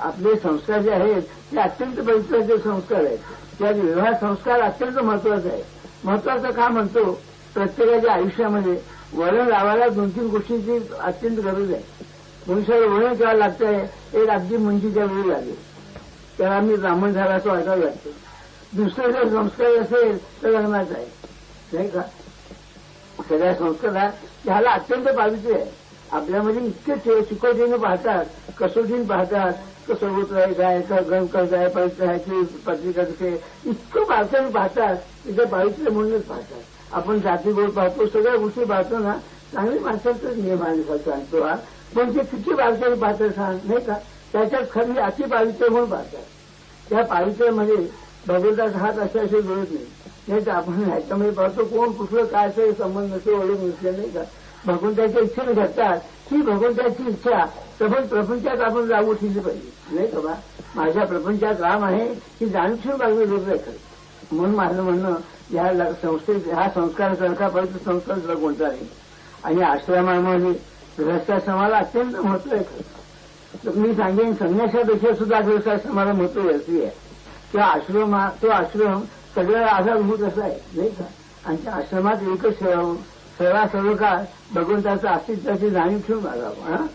आपले संस्कार जे आहेत ते अत्यंत पवित्राचे संस्कार आहेत. त्या विवाह संस्कार अत्यंत महत्त्वाचा आहे महत्वाचं का म्हणतो? प्रत्येकाच्या आयुष्यामध्ये वळण लावायला दोन तीन गोष्टींची अत्यंत गरज आहे. मनुष्याला वळण करायला लागतंय एक अगदी मुंजीच्या वेळी लागेल. त्याला आम्ही ब्राह्मण झाला असं वाटायला लागतं. दुसरं जर संस्कार असेल तर लग्नाचा आहे. नाही का? सगळ्या संस्कार ह्याला अत्यंत पावित्र्य आहे. आपल्यामध्ये इतके चे- चिकोटीने पाहतात कसोटीने पाहतात कसं होत गणकर काय का आहे पत्रिका ते इतकं पाहताना पाहतात तिथे पावित्र्य म्हणूनच पाहतात. आपण जाती गोड पाहतो सगळ्या गोष्टी पाहतो ना चांगली माणसांचाच नियम सांगतो हा. पण ते किती पावित्र्य पाहतात सांग नाही का? त्याच्यात खरी अति पावित्र्य म्हणून पाहतात. त्या पावित्र्यामध्ये भगवंताचा हात असे असे जुळत नाही. नाही तर आपण ह्याच्यामध्ये पाहतो कोण कुठलं काय असं संबंध नसतो ओळख नसले नाही का? भगवंताच्या इच्छेने घडतात ही भगवंताची इच्छा प्रपंच प्रपंचात आपण जागू ठेवली पाहिजे. नाही का बा? माझ्या प्रपंचात राम आहे ही जाणीव बाजू लोक आहे म्हणून माझं म्हणणं या संस्थेत हा संस्कारासारखा पवित्र संस्कार सुद्धा कोणता नाही आणि आश्रमामध्ये गृहस्थाश्रमाला अत्यंत महत्त्व आहे. खरं तर मी सांगेन संन्यासापेक्षा सुद्धा गृहस्थाश्रमाला महत्त्व व्यक्ती आहे. त्या आश्रम तो आश्रम सगळ्याला आधारभूत असा आहे. नाही का? आणि त्या आश्रमात एकच ठेवावं सेवा सर्व बघून भगवंताचं अस्तित्वाची जाणीव ठेवून मागावं हा?